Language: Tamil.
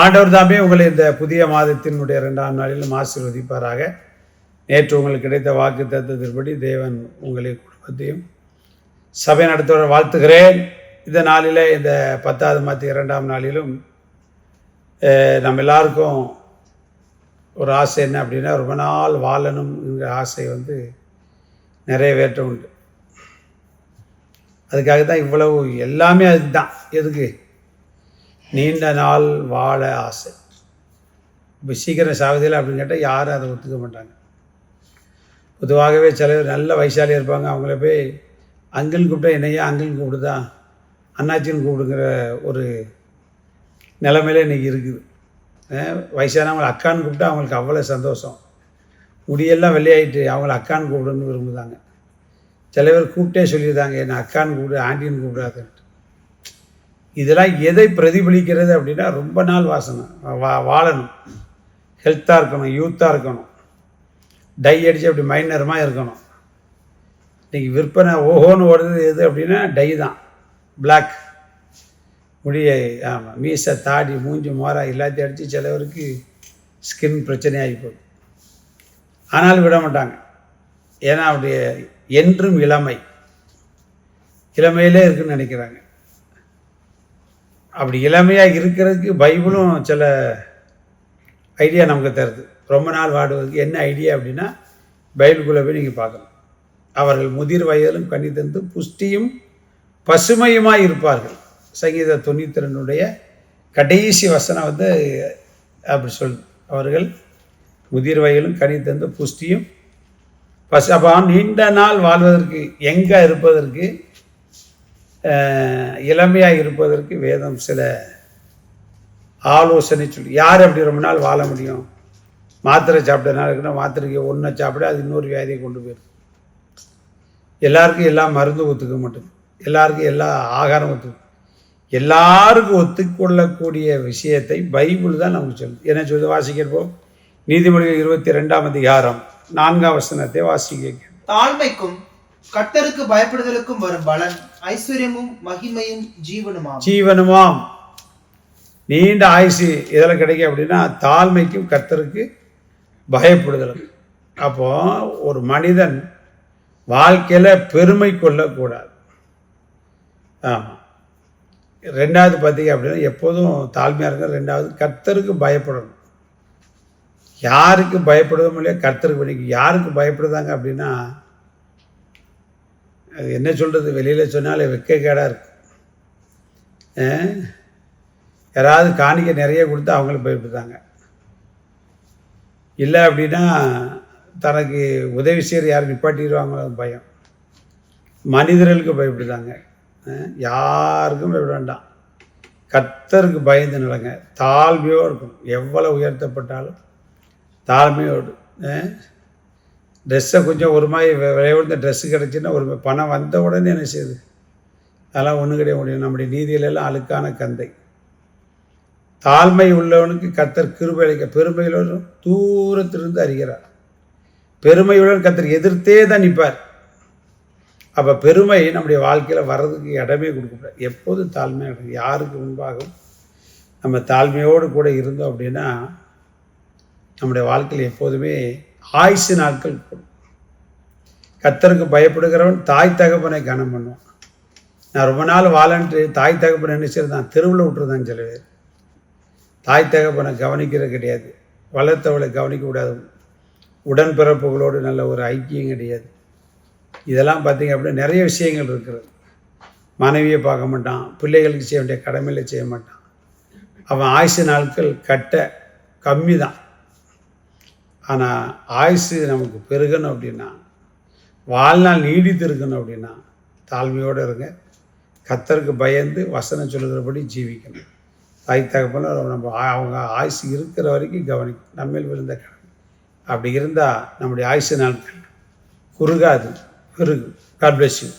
ஆண்டவர் தாமே உங்களை இந்த புதிய மாதத்தினுடைய இரண்டாம் நாளிலும் ஆசீர்வதிப்பாராக. நேற்று உங்களுக்கு கிடைத்த வாக்கு தத்துவத்தின்படி தேவன் உங்களை குடும்பத்தையும் சபை நடத்துவதை வாழ்த்துகிறேன். இந்த நாளில் இந்த பத்தாவது மாத இரண்டாம் நாளிலும் நம்ம எல்லாருக்கும் ஒரு ஆசை என்ன அப்படின்னா ரொம்ப நாள் வாழணுங்கிற ஆசை வந்து நிறைவேற்ற உண்டு. அதுக்காக தான் இவ்வளவு எல்லாமே அதுக்கு தான் எதுக்கு? நீண்ட நாள் வாழ ஆசை. இப்போ சீக்கிரம் சாவதில்லை அப்படின்னு கேட்டால் யாரும் அதை ஒத்துக்க மாட்டாங்க. பொதுவாகவே சில நல்ல வயசாலியாக இருப்பாங்க. அவங்கள போய் அங்கிள் கூப்பிட்டா என்னையா? அங்கிள் கூப்பிடுதா? அண்ணாச்சின்னு கூப்பிடுங்கிற ஒரு நிலைமையில இன்றைக்கி இருக்குது. வயசானவங்களை அக்கான்னு கூப்பிட்டா அவங்களுக்கு அவ்வளோ சந்தோஷம். முடியெல்லாம் வெளியாயிட்டு அவங்கள அக்கான்னு கூப்பிடுன்னு விரும்புதாங்க. சில பேர் கூப்பிட்டே சொல்லியிருந்தாங்க என்னை அக்கான்னு கூப்பிடு ஆண்டின்னு கூப்பிடாதுன்ட்டு. இதெல்லாம் எதை பிரதிபலிக்கிறது அப்படின்னா ரொம்ப நாள் வாசனை. வா வாழணும். ஹெல்த்தாக இருக்கணும் யூத்தாக இருக்கணும். டை அடித்து அப்படி மைனரமாக இருக்கணும். இன்றைக்கி விற்பனை ஓஹோன்னு ஓடுறது எது அப்படின்னா டை தான். பிளாக் முடிய ஆமாம் மீசை தாடி மூஞ்சி மோரா எல்லாத்தையும் அடித்து சிலவருக்கு ஸ்கின் பிரச்சனையாகி போகுது. ஆனாலும் விட மாட்டாங்க. ஏன்னா அப்படி என்றும் இளமை. இளமையிலே இருக்குன்னு நினைக்கிறாங்க. அப்படி இளமையாக இருக்கிறதுக்கு பைபிளும் சில ஐடியா நமக்கு தருது. ரொம்ப நாள் வாடுவதற்கு என்ன ஐடியா அப்படின்னா பைபிள்குள்ளே போய் நீங்கள் பார்க்கணும். அவர்கள் முதிர் வயதிலும் கனி தந்து புஷ்டியும் பசுமையுமாய் இருப்பார்கள். சங்கீத தொண்ணூற்றி ரெண்டுடைய கடைசி வசனம் வந்து அப்படி சொல் அவர்கள் முதிர் வயலும் கனி தந்து புஷ்டியும் பசு அப்போ நீண்ட நாள் வாழ்வதற்கு எங்கே இருப்பதற்கு இளமையாக இருப்பதற்கு வேதம் சில ஆலோசனை சொல்லி யார் அப்படி ரொம்ப நாள் வாழ முடியும்? மாத்திரை சாப்பிட்டனால இருக்குன்னா மாத்திரைக்கு ஒன்றை சாப்பிட அது இன்னொரு வியாதியை கொண்டு போயிடும். எல்லாருக்கும் எல்லா மருந்து ஒத்துக்க மாட்டேங்குது எல்லாருக்கும் எல்லா ஆகாரம் ஒத்துக்கும் எல்லாருக்கும் ஒத்துக்கொள்ளக்கூடிய விஷயத்தை பைபிள் தான் நமக்கு சொல்லுது. என்ன சொல்லுது? வாசிக்கிறப்போம் நீதிமொழிகள் இருபத்தி ரெண்டாம் அதிகாரம் நான்காம் வசனத்தை வாசிக்க தாழ்மைக்கும் கர்த்தருக்கு பயப்படுதலுக்கும் வரும் பலன் ஐஸ்வர்யமும் மகிமையும் ஜீவனுமாம் ஜீவனுமாம். நீண்ட ஆயுசு இதில் கிடைக்கும் அப்படின்னா தாழ்மைக்கும் கர்த்தருக்கு பயப்படுதலும். அப்போ ஒரு மனிதன் வாழ்க்கையில் பெருமை கொள்ளக்கூடாது. ஆமாம் ரெண்டாவது பார்த்தீங்க அப்படின்னா எப்போதும் தாழ்மையாக இருக்க ரெண்டாவது கர்த்தருக்கு பயப்படணும். யாருக்கு பயப்படுறதும் இல்லையா கர்த்தருக்கு யாருக்கு பயப்படுதாங்க அப்படின்னா அது என்ன சொல்கிறது வெளியில் சொன்னாலே வெக்கக்கேடாக இருக்கும் யாராவது காணிக்க நிறைய கொடுத்து அவங்களுக்கு பயப்படுதாங்க இல்லை அப்படின்னா தனக்கு உதவி செய்கிற யாரும் நிப்பாட்டிடுவாங்களோ பயம். மனிதர்களுக்கு பயப்படுதாங்க யாருக்கும் பயப்பட வேண்டாம். கத்தருக்கு பயந்து நிலங்க தாழ்மையோடு இருக்கும் எவ்வளோ உயர்த்தப்பட்டாலும் தாழ்மையோடு. ட்ரெஸ்ஸை கொஞ்சம் ஒரு மாதிரி வி- ட்ரெஸ்ஸு கிடச்சின்னா ஒரு பணம் வந்த உடனே என்ன செய்யுது? அதெல்லாம் ஒன்றும் கிடையாது. முடியும் நம்முடைய நீதியிலெல்லாம் அழுக்கான கந்தை. தாழ்மை உள்ளவனுக்கு கத்தர் கிருபை அளிக்க பெருமையுடன் தூரத்திலிருந்து அறிகிறார். பெருமையுடன் கத்தர் எதிர்த்தே தான் நிற்பார். அப்போ பெருமை நம்முடைய வாழ்க்கையில் வர்றதுக்கு இடமே கொடுக்கக்கூடாது எப்போதும் தாழ்மையாக யாருக்கு முன்பாகவும் நம்ம தாழ்மையோடு கூட இருந்தோம் அப்படின்னா நம்முடைய வாழ்க்கையில் எப்போதுமே ஆயுசு நாட்கள் கூடும் கத்தருக்கு பயப்படுகிறவன் தாய் தகப்பனை கனம் பண்ணுவான். நான் ரொம்ப நாள் வாழன்ட்டு தாய் தகப்பனை நினைச்சிருந்தான் தெருவில் விட்டுருந்தான் சில பேர் தாய் தகப்பனை கவனிக்கிறது கிடையாது. வளர்த்தவளை கவனிக்க கூடாது. உடன்பிறப்புகளோடு நல்ல ஒரு ஐக்கியம் கிடையாது. இதெல்லாம் பார்த்திங்க அப்படின்னா நிறைய விஷயங்கள் இருக்கிறது. மனைவியை பார்க்க மாட்டான். பிள்ளைகளுக்கு செய்ய வேண்டிய கடமையில் செய்ய மாட்டான். அவன் ஆயுசு நாட்கள் கட்ட கம்மி தான் ஆனால் ஆயுசு நமக்கு பெருகணும் அப்படின்னா வாழ்நாள் நீடித்து இருக்கணும் அப்படின்னா தாழ்மையோடு இருங்க. கத்தருக்கு பயந்து வசனம் சொல்லுகிறபடி ஜீவிக்கணும். தாய் தகப்பன நம்ம அவங்க ஆயுசு இருக்கிற வரைக்கும் கவனிக்கும் நம்மேல் விழுந்த கடமை அப்படி இருந்தால் நம்முடைய ஆயுசு நாட்கள் குறுகாது பெருகும். God bless you